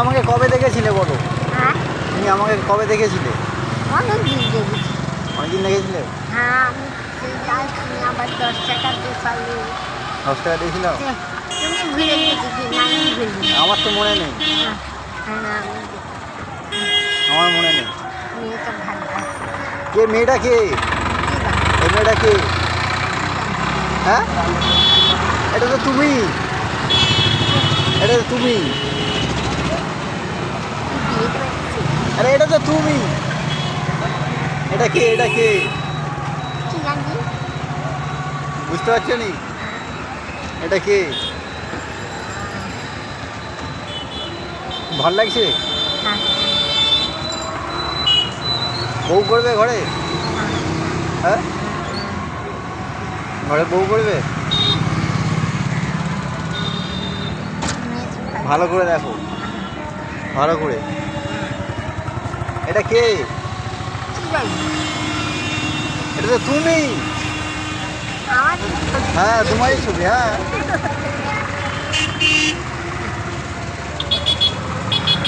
আমাকে কবে দেখেছিলে বলো? হ্যাঁ? তুমি আমাকে কবে দেখেছিলে? অনেক দিন দেখেছি। অনেকদিন দেখেছিলে? হ্যাঁ আমি সেই যাচ্ছি আবার দশ টাকা দেখাল দশ টাকা দিয়েছিলাম? তুমি ঘুরে গেছি কি? না আমি ঘুরি আমার তো মনে নেই। হ্যাঁ আমার মনে নেই। কে মেয়েটা কে? এই মেয়েটা কে? হ্যাঁ? এটা তো তুমি। এটা তো তুমি বিয়ে করেছি আরে এটা তো তুমি। এটা কে এটা কে? বুঝতে পারছ নি? এটা কে? ভালো লাগছে? হ্যাঁ। বউ করবে ঘরে? হ্যাঁ। ঘরে বউ করবে? ভালো করে দেখো। ভালো করে। এটা কে? এটা তো তুমি। হ্যাঁ তোমারই ছবি হ্যাঁ।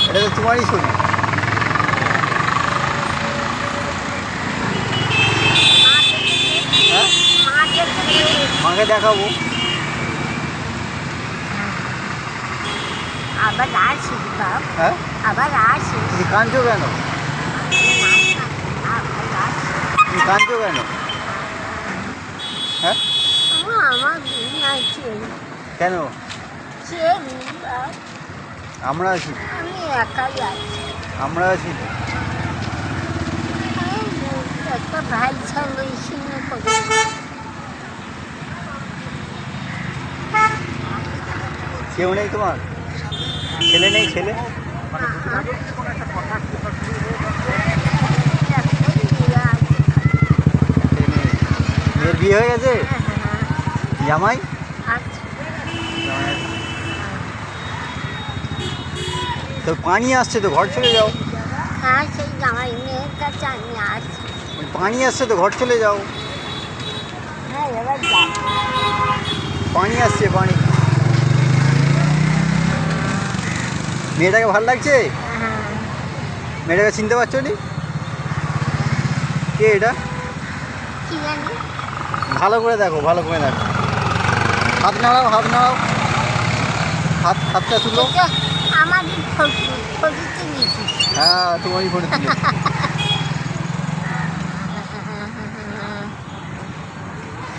এটা তো তোমারই ছবি। হ্যাঁ? মাকে দেখাবো। আবার আসি বাপ। হ্যাঁ? আবার আসি তুমি কাঁদছো কেন? কাঁদছো কেন? হ্যাঁ? কেন? আমরা আছি। আমি আমরা আছি। একটা ভাই করে কেউ নেই তোমার? ছেলে নেই ছেলে নেই। মেয়ের বিয়ে হয়ে গেছে? জামাই। তো পানি আসছে তো, ঘর চলে যাও। পানি আসছে তো, ঘর চলে যাও। পানি আসছে, পানি। মেয়েটাকে ভালো লাগছে? মেয়েটাকে চিনতে পারছ নি? কে এটা? ভালো করে দেখো ভালো করে দেখো। হাত নাড়াও হাত নাড়াও। হাত হাতটা তুলো। আমার হ্যাঁ তোমারই ফোনে